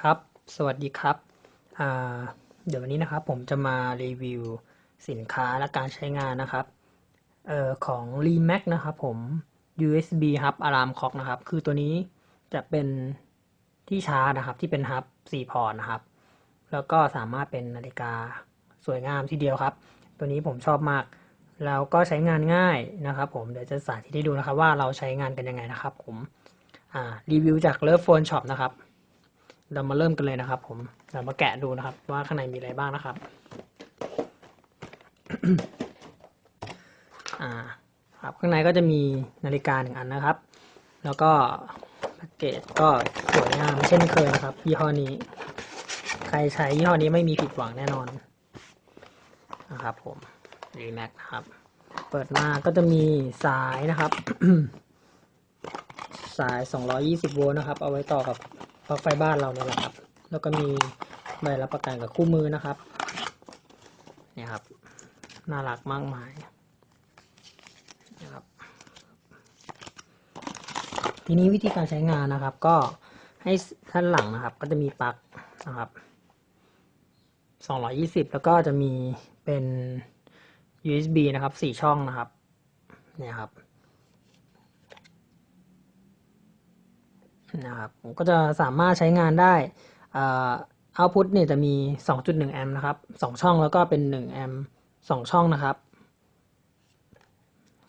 ครับ สวัสดีครับ เดี๋ยววันนี้นะครับผมจะมารีวิวสินค้าและการใช้งานนะครับออของ r e m a x นะครับผม USB Hub Alarm Clock นะครับ คือตัวนี้จะเป็นที่ชาร์จนะครับ ที่เป็น Hub 4พอร์ตนะครับ แล้วก็สามารถเป็นนาฬิกาสวยงามทีเดียวครับ ตัวนี้ผมชอบมาก แล้วก็ใช้งานง่ายนะครับผม เดี๋ยวจะสาธิตให้ดูนะครับว่าเราใช้งานกันยังไงนะครับผมรีวิวจาก Love Phone Shop นะครับ เรามาเริ่มกันเลยนะครับ ผมเรามาแกะดูนะครับ ว่าข้างในมีอะไรบ้างนะครับอ่าครับข้างในก็จะมีนาฬิกาหนึ่งอันนะครับ แล้วก็แพ็กเกจก็สวยงามเช่นเคยนะครับ ยี่ห้อนี้ ใครใช้ยี่ห้อนี้ไม่มีผิดหวังแน่นอนนะครับผมรีแม็กนะครับ เปิดมาก็จะมีสายนะครับ สาย 220 โวลต์นะครับ เอาไว้ต่อกับ ปลั๊กไฟบ้านเราเนี่ยแหละครับ แล้วก็มีใบรับประกันกับคู่มือนะครับเนี่ยครับ น่ารักมากมายนะครับทีนี้วิธีการใช้งานนะครับ ก็ให้ท่านหลังนะครับ ก็จะมีปลั๊กนะครับ220 แล้วก็จะมีเป็น USB นะครับ 4 ช่องนะครับ เนี่ยครับ นะครับผมก็จะสามารถใช้งานได้เอาพุทเนี่ยจะมี 2.1 แอมป์นะครับ 2 ช่องแล้วก็เป็น 1 แอมป์2ช่องนะครับ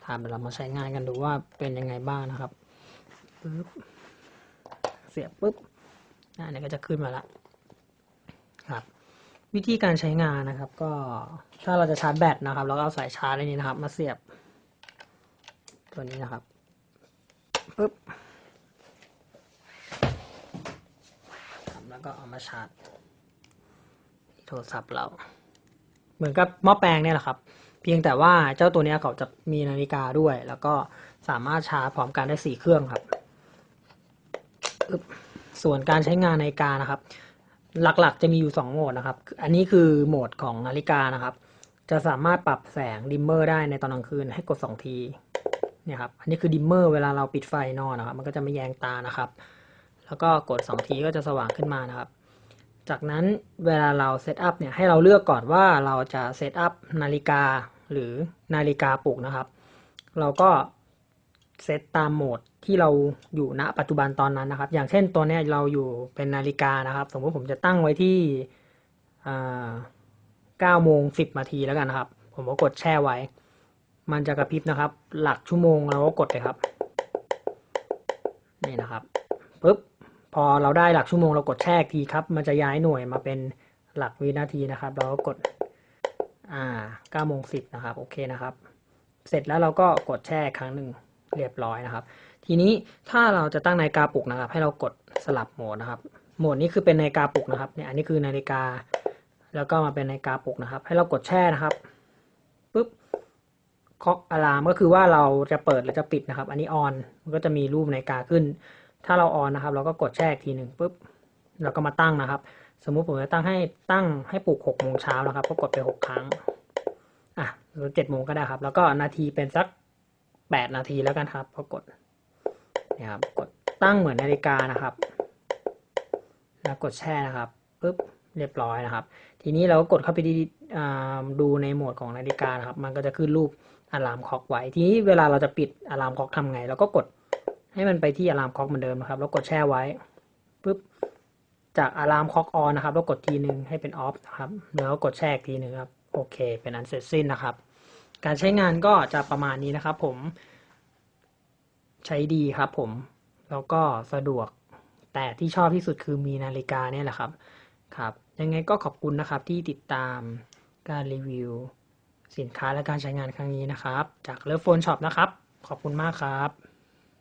ถามเรามาใช้งานกันดูว่าเป็นยังไงบ้างนะครับปึ๊บเสียบปุ๊บอันนี้ก็จะขึ้นมาแล้วครับ วิธีการใช้งานนะครับก็ถ้าเราจะชาร์จแบตนะครับเราก็เอาสายชาร์จอันนี้นะครับ มาเสียบตัวนี้นะครับปุ๊บ แล้วก็เอามาชาร์จโทรศัพท์เรา เหมือนกับหม้อแปลงเนี่ยแหละครับ เพียงแต่ว่าเจ้าตัวนี้เขาจะมีนาฬิกาด้วย แล้วก็สามารถชาร์จพร้อมกันได้สี่เครื่องครับ ส่วนการใช้งานนาฬิกานะครับ หลักๆจะมีอยู่ 2 โหมดนะครับ อันนี้คือโหมดของนาฬิกานะครับ จะสามารถปรับแสงดิมเมอร์ได้ในตอนกลางคืนให้กด 2 ทีเนี่ยครับ อันนี้คือดิมเมอร์เวลาเราปิดไฟนอนนะครับ มันก็จะไม่แยงตานะครับ แล้วก็กด2ทีก็จะสว่างขึ้นมานะครับ จากนั้นเวลาเราเซตอัพเนี่ยให้เราเลือกก่อนว่าเราจะเซตอัพนาฬิกาหรือนาฬิกาปลุกนะครับ เราก็เซตตามโหมดที่เราอยู่ณปัจจุบันตอนนั้นนะครับ อย่างเช่นตัวนี้เราอยู่เป็นนาฬิกานะครับ สมมติผมจะตั้งไว้ที่9โมง10นาทีแล้วกันนะครับ ผมก็กดแช่ไว้ มันจะกระพริบนะครับ หลักชั่วโมงเราก็กดเลยครับ นี่นะครับปุ๊บ พอเราได้หลักชั่วโมงเรากดแช่ทีครับ มันจะย้ายหน่วยมาเป็นหลักวินาทีนะครับ เราก็กดอ่า9โมง10นะครับ โอเคนะครับ เสร็จแล้วเราก็กดแช่ครั้งหนึ่งเรียบร้อยนะครับ ทีนี้ถ้าเราจะตั้งนาฬิกาปลุกนะครับ ให้เรากดสลับโหมดนะครับ โหมดนี้คือเป็นนาฬิกาปลุกนะครับเนี่ยอันนี้คือนาฬิกา แล้วก็มาเป็นนาฬิกาปลุกนะครับ ให้เรากดแช่นะครับปุ๊บเคาะอะลามก็คือว่าเราจะเปิดหรือจะปิดนะครับ อันนี้ออนมันก็จะมีรูปนาฬิกาขึ้น ถ้าเราออนนะครับ เราก็กดแช่ทีหนึ่งปุ๊บเราก็มาตั้งนะครับ สมมุติผมจะตั้งให้ตั้งให้ปลุกหกโมงเช้านะครับก็กดไปหกครั้งอะหรือเจ็ดโมงก็ได้ครับ แล้วก็นาทีเป็นสักแปดนาทีแล้วกันครับพอกดนี่ครับกดตั้งเหมือนนาฬิกานะครับ แล้วกดแช่นะครับปุ๊บเรียบร้อยนะครับ ทีนี้เราก็กดเข้าไปดูในโหมดของนาฬิกานะครับ มันก็จะขึ้นรูปอะลามคล็อกไว้ ทีนี้เวลาเราจะปิดอะลามคล็อกทำไง เราก็กด ให้มันไปที่อะลามคล็อกเหมือนเดิมนะครับ แล้วกดแช่ไว้ปุ๊บจากอะลามคล็อกออนนะครับ แล้วกดทีหนึ่งให้เป็นออฟนะครับแล้วกดแช่อีกทีหนึ่งครับโอเค เป็นอันเสร็จสิ้นนะครับ การใช้งานก็จะประมาณนี้นะครับ ผมใช้ดีครับผมแล้วก็สะดวกแต่ที่ชอบที่สุดคือมีนาฬิกาเนี่ยแหละครับครับ ยังไงก็ขอบคุณนะครับที่ติดตามการรีวิว สินค้าและการใช้งานครั้งนี้นะครับ จากเลิฟโฟนช็อปนะครับ ขอบคุณมากครับ